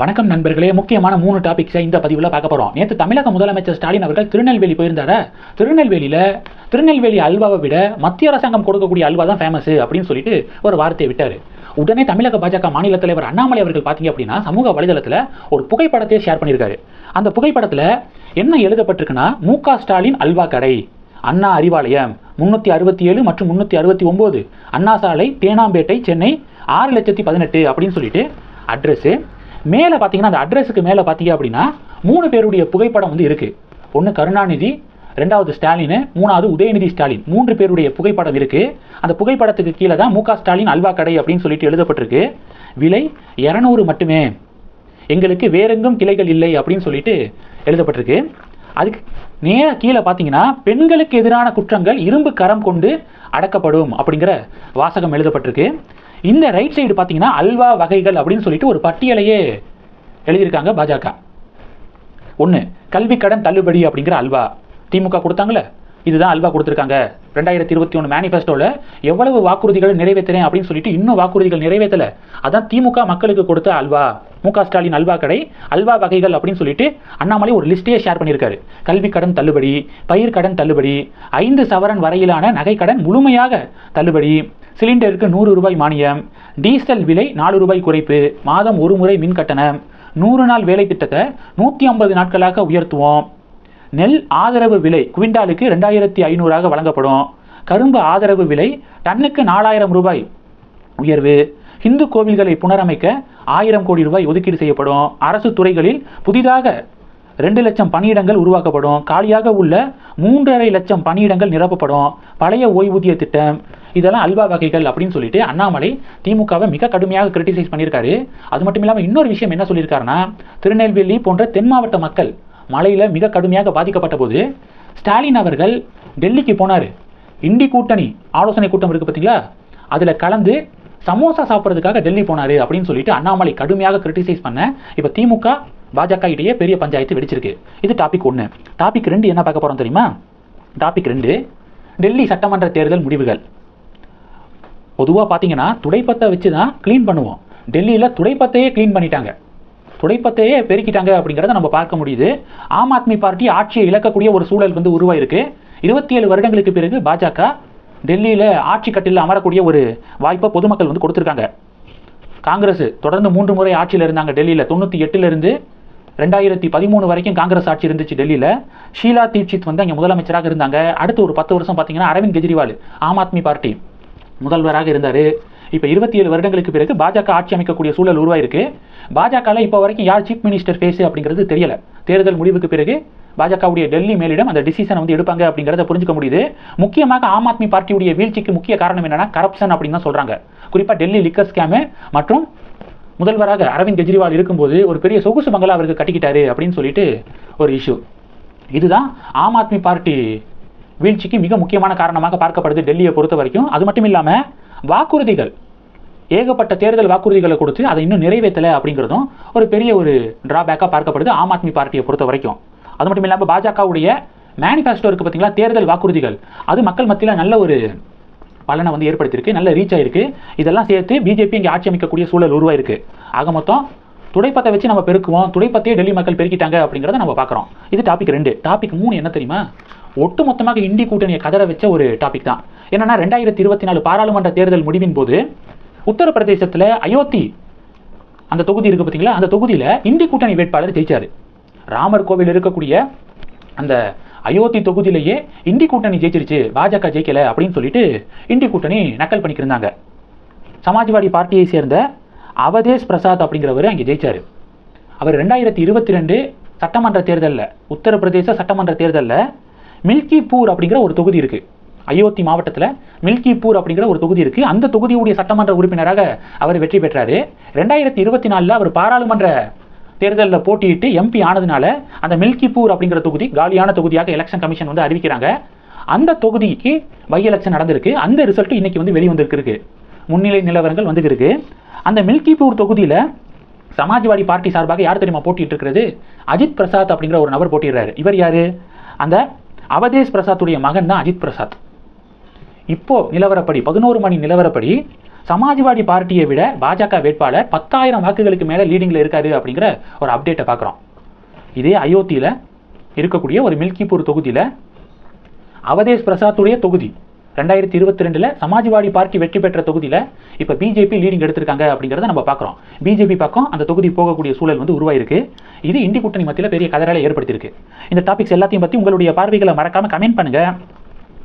வணக்கம் நண்பர்களே. முக்கியமான மூணு டாபிக்ஸை இந்த பதிவில் பார்க்க போகிறோம் நேற்று தமிழக முதலமைச்சர் ஸ்டாலின் அவர்கள் திருநெல்வேலி போயிருந்தார. திருநெல்வேலியில் திருநெல்வேலி அல்வாவை விட மத்திய அரசாங்கம் கொடுக்கக்கூடிய அல்வா தான் ஃபேமஸ் அப்படின்னு சொல்லிட்டு ஒரு வார்த்தையை விட்டார். உடனே தமிழக பாஜக மாநில தலைவர் அண்ணாமலை அவர்கள் பார்த்தீங்க அப்படின்னா சமூக வலைதளத்தில் ஒரு புகைப்படத்தை ஷேர் பண்ணியிருக்காரு. அந்த புகைப்படத்தில் என்ன எழுதப்பட்டிருக்குன்னா மு க ஸ்டாலின் அல்வா கடை அண்ணா அறிவாலயம் முன்னூற்றி அறுபத்தி ஏழு மற்றும் முன்னூற்றி அறுபத்தி ஒம்பது அண்ணா சாலை தேனாம்பேட்டை சென்னை ஆறு லட்சத்தி பதினெட்டு அப்படின்னு சொல்லிட்டு அட்ரஸ்ஸு மேலே பார்த்தீங்கன்னா அந்த அட்ரஸுக்கு மேலே பார்த்தீங்க அப்படின்னா மூணு பேருடைய புகைப்படம் வந்து இருக்குது ஒன்று கருணாநிதி ரெண்டாவது ஸ்டாலின் மூணாவது உதயநிதி ஸ்டாலின். மூன்று பேருடைய புகைப்படம் இருக்குது அந்த புகைப்படத்துக்கு கீழே தான் மு ஸ்டாலின் அல்வா கடை அப்படின்னு சொல்லிட்டு எழுதப்பட்டிருக்கு. விலை இரநூறு மட்டுமே. எங்களுக்கு வேறெங்கும் கிளைகள் இல்லை அப்படின்னு சொல்லிட்டு எழுதப்பட்டிருக்கு. அதுக்கு நேர கீழே பார்த்தீங்கன்னா பெண்களுக்கு எதிரான குற்றங்கள் இரும்பு கரம் கொண்டு அடக்கப்படும் அப்படிங்கிற வாசகம் எழுதப்பட்டிருக்கு. இந்த ரைட் சைடு பார்த்தீங்கன்னா அல்வா வகைகள் அப்படின்னு சொல்லிட்டு ஒரு பட்டியலையே எழுதியிருக்காங்க பாஜக. ஒன்று கல்வி கடன் தள்ளுபடி அப்படிங்கிற அல்வா. திமுக கொடுத்தாங்களே இதுதான் அல்வா கொடுத்துருக்காங்க. ரெண்டாயிரத்தி இருபத்தி ஒன்று மேனிஃபெஸ்டோவில் எவ்வளவு வாக்குறுதிகள் நிறைவேற்றுறேன் அப்படின்னு சொல்லிட்டு இன்னும் வாக்குறுதிகள் நிறைவேற்றலை. அதான் திமுக மக்களுக்கு கொடுத்த அல்வா. மு ஸ்டாலின் அல்வா கடை அல்வா வகைகள் அப்படின்னு சொல்லிட்டு அண்ணாமலை ஒரு லிஸ்ட்டையே ஷேர் பண்ணியிருக்காரு. கல்வி கடன் தள்ளுபடி பயிர் கடன் தள்ளுபடி ஐந்து சவரன் வரையிலான நகை கடன் முழுமையாக தள்ளுபடி சிலிண்டருக்கு நூறு ரூபாய் மானியம். டீசல் விலை நாலு ரூபாய் குறைப்பு. மாதம் ஒரு முறை மின் கட்டணம். நூறு நாள் வேலை திட்டத்தை நூற்றி ஐம்பது நாட்களாக உயர்த்துவோம். நெல் ஆதரவு விலை குவிண்டாலுக்கு ரெண்டாயிரத்தி ஐநூறாக வழங்கப்படும். கரும்பு ஆதரவு விலை டன்னுக்கு நாலாயிரம் ரூபாய் உயர்வு. இந்து கோவில்களை புனரமைக்க ஆயிரம் கோடி ரூபாய் ஒதுக்கீடு செய்யப்படும். அரசு துறைகளில் புதிதாக ரெண்டு லட்சம் பணியிடங்கள் உருவாக்கப்படும். காலியாக உள்ள மூன்றரை லட்சம் பணியிடங்கள் நிரப்பப்படும். பழைய ஓய்வூதிய திட்டம். இதெல்லாம் அல்வா வகைகள் அப்படின்னு சொல்லிட்டு அண்ணாமலை திமுகவை மிக கடுமையாக கிரிட்டிசைஸ் பண்ணியிருக்காரு. அது மட்டும் இல்லாமல் இன்னொரு விஷயம் என்ன சொல்லியிருக்காருன்னா திருநெல்வேலி போன்ற தென் மாவட்ட மக்கள் மழையில் மிக கடுமையாக பாதிக்கப்பட்ட போது ஸ்டாலின் அவர்கள் டெல்லிக்கு போனார். இண்டி கூட்டணி ஆலோசனை கூட்டம் இருக்குது பார்த்தீங்களா அதில் கலந்து சமோசா சாப்பிட்றதுக்காக டெல்லி போனார் அப்படின்னு சொல்லிட்டு அண்ணாமலை கடுமையாக கிரிட்டிசைஸ் பண்ண இப்போ திமுக பாஜக இடையே பெரிய பஞ்சாயத்து வெடிச்சிருக்கு. இது டாபிக் ஒன்று டாபிக் ரெண்டு என்ன பார்க்க போகிறோம் தெரியுமா? டாபிக் ரெண்டு டெல்லி சட்டமன்ற தேர்தல் முடிவுகள். பொதுவாக பார்த்தீங்கன்னா துடைப்பத்தை வச்சு தான் க்ளீன் பண்ணுவோம். டெல்லியில் துடைப்பத்தையே க்ளீன் பண்ணிட்டாங்க. துடைப்பத்தையே பெருக்கிட்டாங்க அப்படிங்கிறத நம்ம பார்க்க முடியுது. ஆம் ஆத்மி பார்ட்டி ஆட்சியை இழக்கக்கூடிய ஒரு சூழல் வந்து உருவாயிருக்கு. இருபத்தி ஏழு வருடங்களுக்கு பிறகு பாஜக டெல்லியில் ஆட்சி கட்டில் அமரக்கூடிய ஒரு வாய்ப்பை பொதுமக்கள் வந்து கொடுத்துருக்காங்க. காங்கிரஸ் தொடர்ந்து மூன்று முறை ஆட்சியில் இருந்தாங்க டெல்லியில். தொண்ணூற்றி எட்டுலேருந்து ரெண்டாயிரத்தி பதிமூணு வரைக்கும் காங்கிரஸ் ஆட்சி இருந்துச்சு டெல்லியில். ஷீலா தீட்சித் வந்து அங்கே முதலமைச்சராக இருந்தாங்க. அடுத்து ஒரு பத்து வருஷம் பார்த்தீங்கன்னா அரவிந்த் கெஜ்ரிவால் ஆம் ஆத்மி பார்ட்டி முதல்வராக இருந்தார். இப்போ இருபத்தி ஏழு வருடங்களுக்கு பிறகு பாஜக ஆட்சி அமைக்கக்கூடிய சூழல் உருவாயிருக்கு. பாஜகவில் இப்போ வரைக்கும் யார் சீஃப் மினிஸ்டர் ஃபேஸு அப்படிங்கிறது தெரியல. தேர்தல் முடிவுக்கு பிறகு பாஜகவுடைய டெல்லி மேலிடம் அந்த டிசிஷனை வந்து எடுப்பாங்க அப்படிங்கிறத புரிஞ்சுக்க முடியுது. முக்கியமாக ஆம் ஆத்மி பார்ட்டியுடைய வீழ்ச்சிக்கு முக்கிய காரணம் என்னன்னா கரப்ஷன் அப்படின்னு தான் சொல்கிறாங்க குறிப்பாக டெல்லி லிக்கர் ஸ்கேமு மற்றும் முதல்வராக அரவிந்த் கெஜ்ரிவால் இருக்கும்போது ஒரு பெரிய சொகுசு பங்களா அவருக்கு கட்டிக்கிட்டாரு அப்படின்னு சொல்லிட்டு ஒரு இஷ்யூ இதுதான் ஆம் ஆத்மி பார்ட்டி வீழ்ச்சிக்கு மிக முக்கியமான காரணமாக பார்க்கப்படுது டெல்லியை பொறுத்த வரைக்கும். அது மட்டும் இல்லாமல் வாக்குறுதிகள் ஏகப்பட்ட தேர்தல் வாக்குறுதிகளை கொடுத்து அதை இன்னும் நிறைவேற்றலை அப்படிங்கிறதும் ஒரு பெரிய ஒரு டிராபேக்காக பார்க்கப்படுது ஆம் ஆத்மி பார்ட்டியை பொறுத்த வரைக்கும். அது மட்டும் இல்லாமல் பாஜகவுடைய மேனிஃபெஸ்டோ இருக்குது பார்த்தீங்களா தேர்தல் வாக்குறுதிகள். அது மக்கள் மத்தியில் நல்ல ஒரு பலனை வந்து ஏற்படுத்தியிருக்கு நல்ல ரீச் ஆயிருக்கு. இதெல்லாம் சேர்த்து பிஜேபி இங்கே ஆட்சி அமைக்கக்கூடிய சூழல் உருவாயிருக்கு. ஆக மொத்தம் துடைப்பத்தை வச்சு நம்ம பெருக்குவோம். துடைப்பத்தையே டெல்லி மக்கள் பெருக்கிட்டாங்க அப்படிங்கிறத நம்ம பார்க்குறோம். இது டாபிக் ரெண்டு. டாபிக் மூணு என்ன தெரியுமா? ஒட்டு மொத்தமாக இந்தி கூட்டணியை கதற வச்ச ஒரு டாபிக் தான். என்னன்னா ரெண்டாயிரத்தி இருபத்தி நாலு பாராளுமன்ற தேர்தல் முடிவின் போது உத்தரப்பிரதேசத்தில் அயோத்தி அந்த தொகுதி இருக்குது பார்த்தீங்களா அந்த தொகுதியில் இந்தி கூட்டணி வேட்பாளர் ஜெயிச்சார். ராமர் கோவில் இருக்கக்கூடிய அந்த அயோத்தி தொகுதியிலேயே இந்தி கூட்டணி ஜெயிச்சிருச்சு பாஜக ஜெயிக்கல அப்படின்னு சொல்லிட்டு இந்தி கூட்டணி நக்கல் பண்ணிக்கிருந்தாங்க. சமாஜ்வாடி பார்ட்டியை சேர்ந்த அவதேஷ் பிரசாத் அப்படிங்கிறவர் அங்கே ஜெயிச்சார். அவர் ரெண்டாயிரத்தி இருபத்தி ரெண்டு சட்டமன்ற தேர்தலில் உத்தரப்பிரதேச சட்டமன்ற தேர்தலில் மில்கிபூர் அப்படிங்கிற ஒரு தொகுதி இருக்குது அயோத்தி மாவட்டத்தில் மில்கிபூர் அப்படிங்கிற ஒரு தொகுதி இருக்குது அந்த தொகுதியுடைய சட்டமன்ற உறுப்பினராக அவர் வெற்றி பெற்றார். ரெண்டாயிரத்தி இருபத்தி நாலில் அவர் பாராளுமன்ற தேர்தலில் போட்டியிட்டு எம்பி ஆனதுனால அந்த மில்கிபூர் அப்படிங்கிற தொகுதி காலியான தொகுதியாக எலெக்ஷன் கமிஷன் வந்து அறிவிக்கிறாங்க. அந்த தொகுதிக்கு பை எலெக்ஷன் நடந்திருக்கு. அந்த ரிசல்ட்டும் இன்னைக்கு வந்து வெளிவந்திருக்கு முன்னிலை நிலவரங்கள் வந்துருக்கு அந்த மில்கிபூர் தொகுதியில் சமாஜ்வாடி பார்ட்டி சார்பாக யார் தெரியுமா போட்டிட்டு இருக்கிறது அஜித் பிரசாத் அப்படிங்கிற ஒரு நபர் போட்டிடுறாரு இவர் யாரு? அந்த அவதேஷ் பிரசாத்துடைய மகன் தான் அஜித் பிரசாத். இப்போ நிலவரப்படி பதினோரு மணி நிலவரப்படி சமாஜ்வாடி பார்ட்டியை விட பாஜக வேட்பாளர் பத்தாயிரம் வாக்குகளுக்கு மேலே லீடிங்கில் இருக்காரு அப்படிங்கிற ஒரு அப்டேட்டை பார்க்குறோம். இதே அயோத்தியில் இருக்கக்கூடிய ஒரு மில்கிப்பூர் தொகுதியில் அவதேஷ் பிரசாத்துடைய தொகுதி ரெண்டாயிரத்தி இருபத்தி ரெண்டில் சமாஜ்வாடி பார்ட்டி வெற்றி பெற்ற தொகுதியில் இப்போ பிஜேபி லீடிங் எடுத்திருக்காங்க அப்படிங்கிறத நம்ம பார்க்குறோம். பிஜேபி பக்கம் அந்த தொகுதி போகக்கூடிய சூழல் வந்து உருவாயிருக்கு. இது இந்தி கூட்டணி மத்தியில் பெரிய கதறலை ஏற்படுத்தியிருக்கு. இந்த டாபிக்ஸ் எல்லாத்தையும் பற்றி உங்களுடைய பார்வைகளை மறக்காமல் கமெண்ட் பண்ணுங்கள்